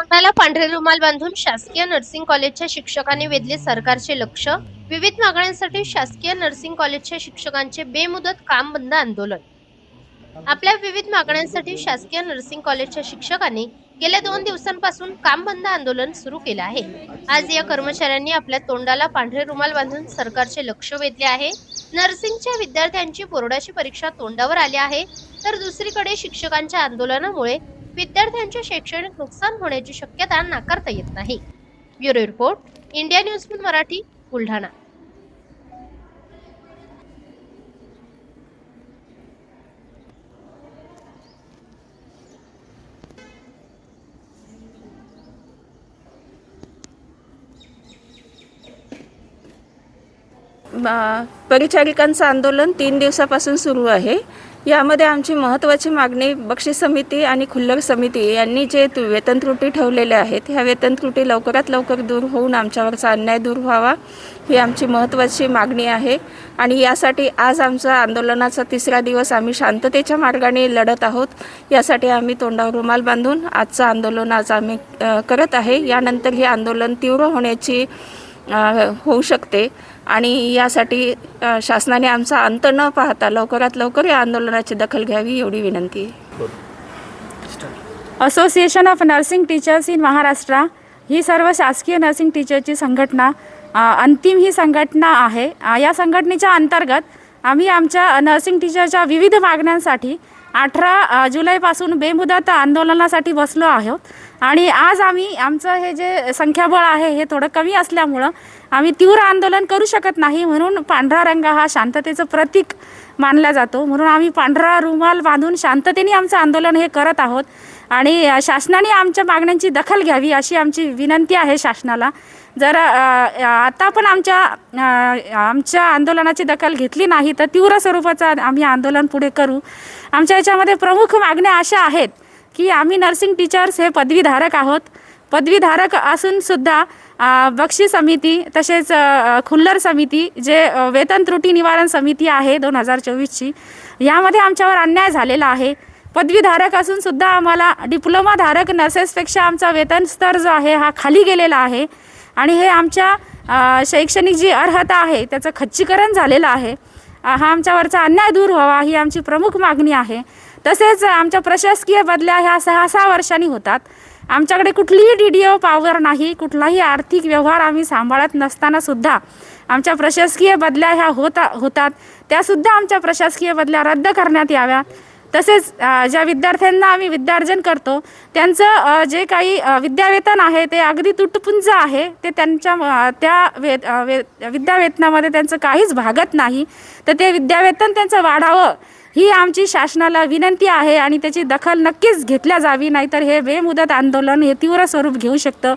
तोंडाला पांढरे रुमाल बांधून शासकीय नर्सिंग कॉलेजच्या शिक्षकांनी वेधले सरकारचे लक्ष. विविध मागण्यांसाठी शासकीय नर्सिंग कॉलेजच्या शिक्षकांचे बेमुदत काम बंद आंदोलन. आपल्या विविध मागण्यांसाठी शासकीय नर्सिंग कॉलेजच्या शिक्षकांनी गेल्या दोन दिवसांपासून काम बंद आंदोलन सुरू केलं आहे. आज या कर्मचाऱ्यांनी आपल्या तोंडाला पांढरे रुमाल बांधून सरकारचे लक्ष वेधले आहे. नर्सिंगच्या विद्यार्थ्यांची बोर्डाची परीक्षा तोंडावर आली आहे. तर दुसरीकडे शिक्षकांच्या आंदोलनामुळे विद्यार्थ्यांचे शैक्षणिक नुकसान होण्याची शक्यता नाकारता येत नाही. Bureau report India news Marathi Buldhana. परिचारिकांचं आंदोलन तीन दिवसापासून सुरू आहे. यामध्ये आमची महत्त्वाची मागणी बक्षीस समिती आणि खुल्लर समिती यांनी जे वेतन त्रुटी ठेवलेल्या आहेत ह्या वेतन त्रुटी लवकरात लवकर दूर होऊन आमच्यावरचा अन्याय दूर व्हावा ही आमची महत्त्वाची मागणी आहे. आणि यासाठी आज आमचा आंदोलनाचा तिसरा दिवस आम्ही शांततेच्या मार्गाने लढत आहोत. यासाठी आम्ही तोंडावर रुमाल बांधून आजचं आंदोलन आज आम्ही करत आहे. यानंतर हे आंदोलन तीव्र होण्याची होऊ शकते. आणि यासाठी शासनाने आमचा अंत न पाहता लवकरात लवकर या आंदोलनाची दखल घ्यावी एवढी विनंती. आहे association of nursing teachers in Maharashtra ही सर्व शासकीय नर्सिंग टीचरची संघटना अंतिम ही संघटना आहे. या संघटनेच्या अंतर्गत आम्ही आमच्या नर्सिंग टीचरच्या विविध मागण्यांसाठी अठरा जुलैपासून बेमुदत आंदोलनासाठी बसलो आहोत. आणि आज आम्ही आमचं हे जे संख्याबळ आहे हे थोडं कमी असल्यामुळं आम्ही तीव्र आंदोलन करू शकत नाही म्हणून पांढरा रंग हा शांततेचं प्रतीक मानला जातो. म्हणून आम्ही पांढरा रुमाल बांधून शांततेने आमचं आंदोलन हे करत आहोत आणि शासनाने आमच्या मागण्यांची दखल घ्यावी अशी आमची विनंती आहे शासनाला. जर आता पण आमच्या आमच्या आंदोलनाची दखल घेतली नाही तर तीव्र स्वरूपाचं आम्ही आंदोलन पुढे करू. आमच्या याच्यामध्ये प्रमुख मागण्या अशा आहेत की आम्ही नर्सिंग टीचर्स हे पदवीधारक आहोत. पदवीधारक असूनसुद्धा सुद्धा बक्षी समिती तसेच खुल्लर समिती जे वेतन त्रुटी निवारण समिती आहे दोन हजार चोवीसची यामध्ये आमच्यावर अन्याय झालेला आहे. पदवीधारक असून सुद्धा आम्हाला डिप्लोमाधारक नर्सेसपेक्षा आमचा वेतन स्तर जो आहे हा खाली गेलेला आहे. आणि हे आमच्या शैक्षणिक जी अर्हता आहे त्याचं खच्चीकरण झालेलं आहे. हा आमच्यावरचा अन्याय दूर व्हावा ही आमची प्रमुख मागणी आहे. तसेच आमच्या प्रशासकीय बदल्या ह्या सहा सहा वर्षांनी होतात. आमच्याकडे कुठलीही डी डी ओ पावर नाही कुठलाही आर्थिक व्यवहार आम्ही सांभाळत नसताना सुद्धा आमच्या प्रशासकीय बदल्या ह्या होता होतात. त्यासुद्धा आमच्या प्रशासकीय बदल्या रद्द करण्यात याव्यात. तसेच ज्या विद्यार्थ्यांना आम्ही विद्यार्जन करतो त्यांचं जे काही विद्यावेतन आहे ते अगदी तुटपुंज आहे ते त्यांच्या त्या वे वे विद्यावेतनामध्ये त्यांचं काहीच भागत नाही. तर ते विद्यावेतन त्यांचं वाढावं ही आमची शासनाला विनंती आहे आणि त्याची दखल नक्कीच घेतल्या जावी नाहीतर हे बेमुदत आंदोलन हे तीव्र स्वरूप घेऊ शकतं.